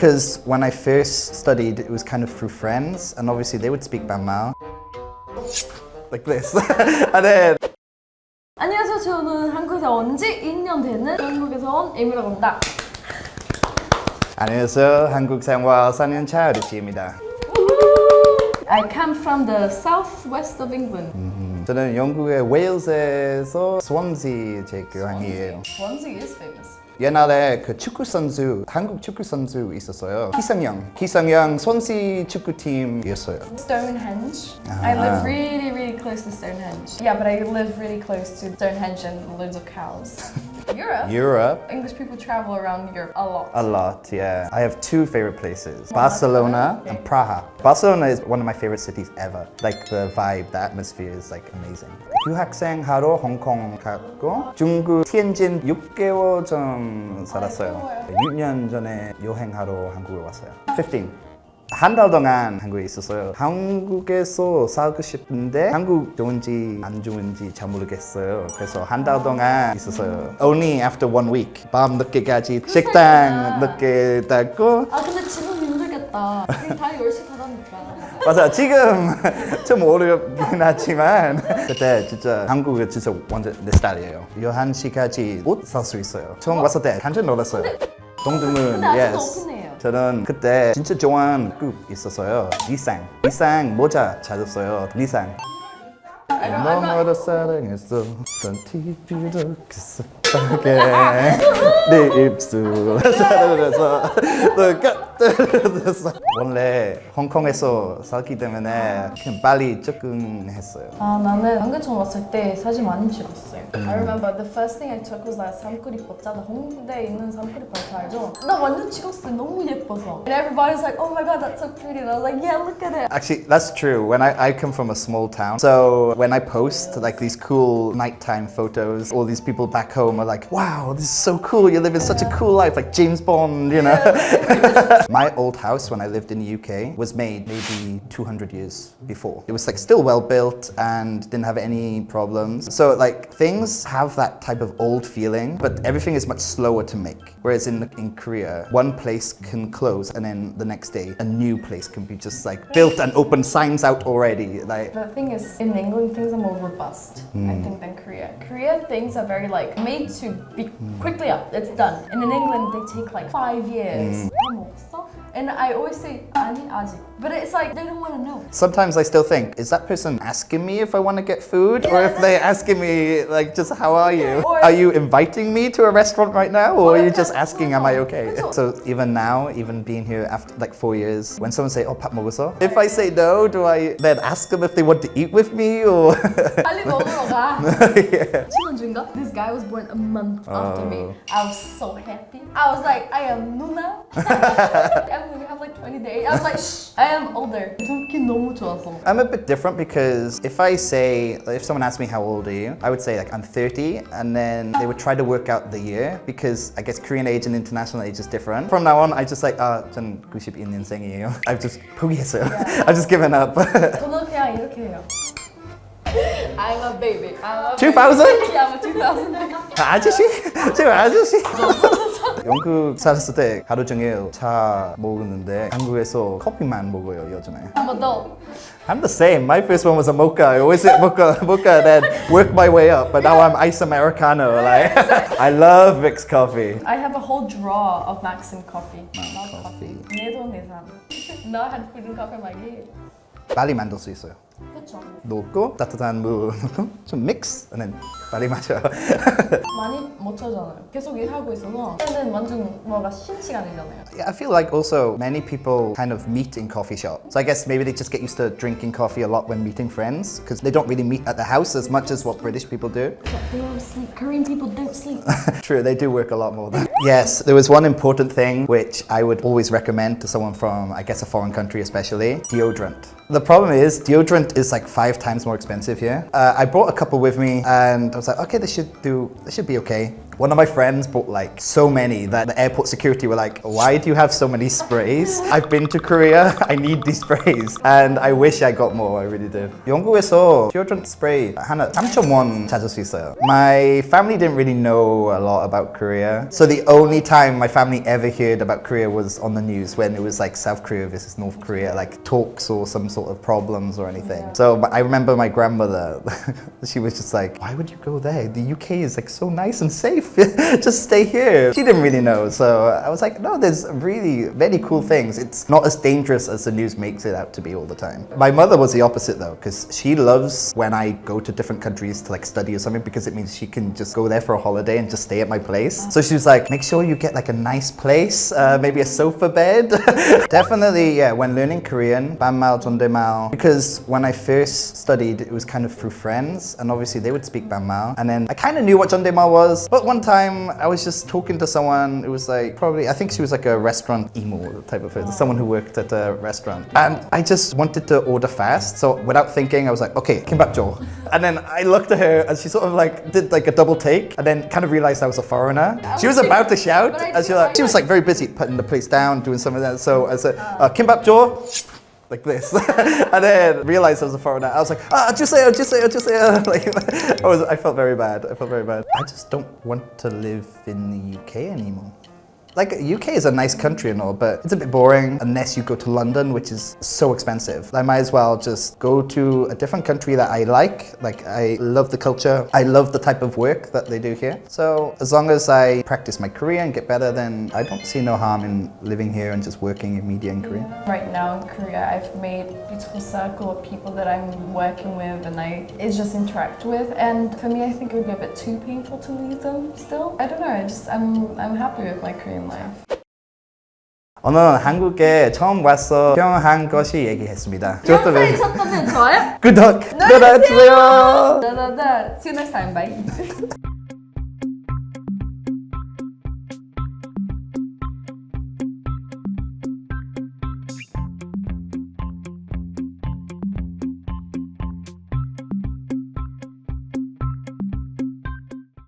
Because when I first studied, it was kind of through friends, and obviously they would speak Banmao. Like this. and then 안녕하세요. 저는 한국에서 온 지 2년 되는 한국에서 온 에미라고 합니다. 안녕하세요. 한국 생활 4년차 리치입니다. I come from the southwest of England. 저는 영국의 웨일즈에서 스완지 제 고향이에요. Swansea is famous. 옛날에 그 축구 선수 한국 축구 선수 있었어요. 기성용. 기성용 손시 축구팀이었어요. Stonehenge. I live really, really close to Stonehenge. Yeah, but I live really close to Stonehenge and loads of cows. Europe. Europe. English people travel around Europe a lot. A lot, yeah. I have two favorite places Barcelona and Praha. Barcelona is one of my favorite cities ever. Like the vibe, the atmosphere is like amazing. 유학생 하러 홍콩 갔고 중국 티엔진 6개월 좀 살았어요. 6년 전에 여행하러 한국에 왔어요. 15. 한 달 동안 한국에 있었어요. 한국에서 살고 싶은데 한국 좋은지 안 좋은지 잘 모르겠어요. 그래서 한 달 동안 있었어요. Only after one week. 밤 늦게까지 식당 늦게 닫고 아 근데 지금 힘들겠다. 다 10시 닫았니까. 맞아 지금 좀 어렵긴 하지만 그때 진짜 한국은 진짜 완전 내 스타일이에요. 11시까지 옷 살 수 있어요. 처음 왔을 때 완전 놀랐어요. 동대문, 근데 아직도 yes. 오픈해요. 저는 그때 진짜 좋아하는 급 있었어요. 니상. 니상 모자 찾았어요. 니상. 너무도 사랑했어. 넌 TV도 그스하게 네 입술 사랑해서 너가 원래 홍콩에서 살기 때문에 그냥 빨리 적응했어요. 아 나는 한국 처음 왔을 때 사진 많이 찍었어요. I remember the first thing I took was that 삼거리 버짜다 홍대에 있는 삼거리 버짜 알죠? 나 완전 찍었어요. 너무 예뻐서. And everybody's like, oh my god, that's so pretty. And I was like, yeah, look at it. Actually, that's true. When I, I come from a small town, so when I post like these cool nighttime photos, all these people back home are like, wow, this is so cool. You're living such a cool life, like James Bond, you know? My old house when I lived in the UK was made maybe 200 years before. It was like still well built and didn't have any problems. So like things have that type of old feeling, but everything is much slower to make. Whereas in, in Korea, one place can close and then the next day a new place can be just like built and open signs out already. Like The thing is, in England, things are more robust, mm. I hmm. think, than Korea. Korea, things are very like made to be quickly up, it's done. And in England, they take like five years. Mm. And I always say, I need Ali. But it's like, they don't want to know. Sometimes I still think, is that person asking me if I want to get food? Yeah, or if they're asking me, like, just how are you? Or, are you inviting me to a restaurant right now? Or, or are you just asking, am I okay? So even now, even being here after like four years, when someone say, oh, Pat Moguso, if I say no, do I then ask them if they want to eat with me? Or. Yeah. This guy was born a month oh. after me. I was so happy. I was like, I am Nuna. 나. and we have like 20 days. I was like, Shh, I am older. 듣기 너무 좋았어. I'm a bit different because if I say, if someone asks me how old are you, I would say like I'm 30 and then they would try to work out the year because I guess Korean age and international age is different. From now on, I just like, ah, 전 92년생이에요. I've just 포기했어요. I've just given up. 저는 그냥 이렇게 해요. I'm a baby. I'm a 2000? baby. Yeah, I'm a 2000. 아저씨? 제가 아저씨? 영국 살았을 때 하루 종일 차 먹었는데 한국에서 커피만 먹어요 요즘에. I'm adult. I'm the same. My first one was a mocha. I always say mocha, mocha, then work my way up. But now I'm ice americano. Like I love mixed coffee. I have a whole drawer of Maxim coffee. Love coffee. 내 돈 내산. 나 한푸른 커피 말기. 빨리 만들 수 있어요. 그렇죠. 넣고 따뜻한 물 넣고 좀 mix, and then 빨리 마셔. 많이 못 찾잖아요. 계속 일하고 있어서 때는 완전 뭐가 쉰 시간이잖아요. Yeah, I feel like also many people kind of meet in coffee shops. So I guess maybe they just get used to drinking coffee a lot when meeting friends because they don't really meet at the house as much as what British people do. But they don't sleep. Korean people don't sleep. True, they do work a lot more. Than yes, there was one important thing which I would always recommend to someone from, I guess, a foreign country, especially deodorant. The problem is deodorant Food is like five times more expensive here. Uh, I brought a couple with me, and I was like, okay, this should do. This should be okay. One of my friends bought like so many that the airport security were like, why do you have so many sprays? I've been to Korea. I need these sprays, and I wish I got more. I really did. 영국에서 deodorant spray 하나 3.1 찾을 수 있어요. My family didn't really know a lot about Korea, so the only time my family ever heard about Korea was on the news when it was like South Korea versus North Korea, like talks or some sort of problems or anything. So I remember my grandmother, she was just like, why would you go there? The UK is like so nice and safe. just stay here. She didn't really know, so I was like, no, there's really many cool things. It's not as dangerous as the news makes it out to be all the time. My mother was the opposite though, because she loves when I go to different countries to like study or something because it means she can just go there for a holiday and just stay at my place. So she was like, make sure you get like a nice place, uh, maybe a sofa bed. Definitely, yeah, when learning Korean, banmal, 존댓 because when I first studied, it was kind of through friends, and obviously they would speak Bamao. And then I kind of knew what John de was, but one time I was just talking to someone, it was like probably, I think she was like a restaurant emo type of person, someone who worked at a restaurant. And I just wanted to order fast, so without thinking, I was like, okay, kimbap jo. And then I looked at her and she sort of like did like a double take and then kind of realized I was a foreigner. She was about to shout, and she, like, she was like very busy putting the place down, doing some of that. So I said, uh, kimbap jo like this, and then realized I was a foreigner. I was like, ah, just say, just say, just say. Like, I was, I felt very bad. I felt very bad. I just don't want to live in the UK anymore. Like UK is a nice country and all, but it's a bit boring unless you go to London, which is so expensive. I might as well just go to a different country that I like. Like I love the culture. I love the type of work that they do here. So as long as I practice my Korean and get better, then I don't see no harm in living here and just working in media in Korea. Right now in Korea, I've made beautiful circle of people that I'm working with and I just interact with. And for me, I think it would be a bit too painful to leave them still. I don't know. I just I'm I'm happy with my Korean life. 오늘 한국에 처음 와서 경험한 것이 얘기했습니다. 영상이 쳤다면 좋아요? 구독 눌러주세요. You next time. Bye.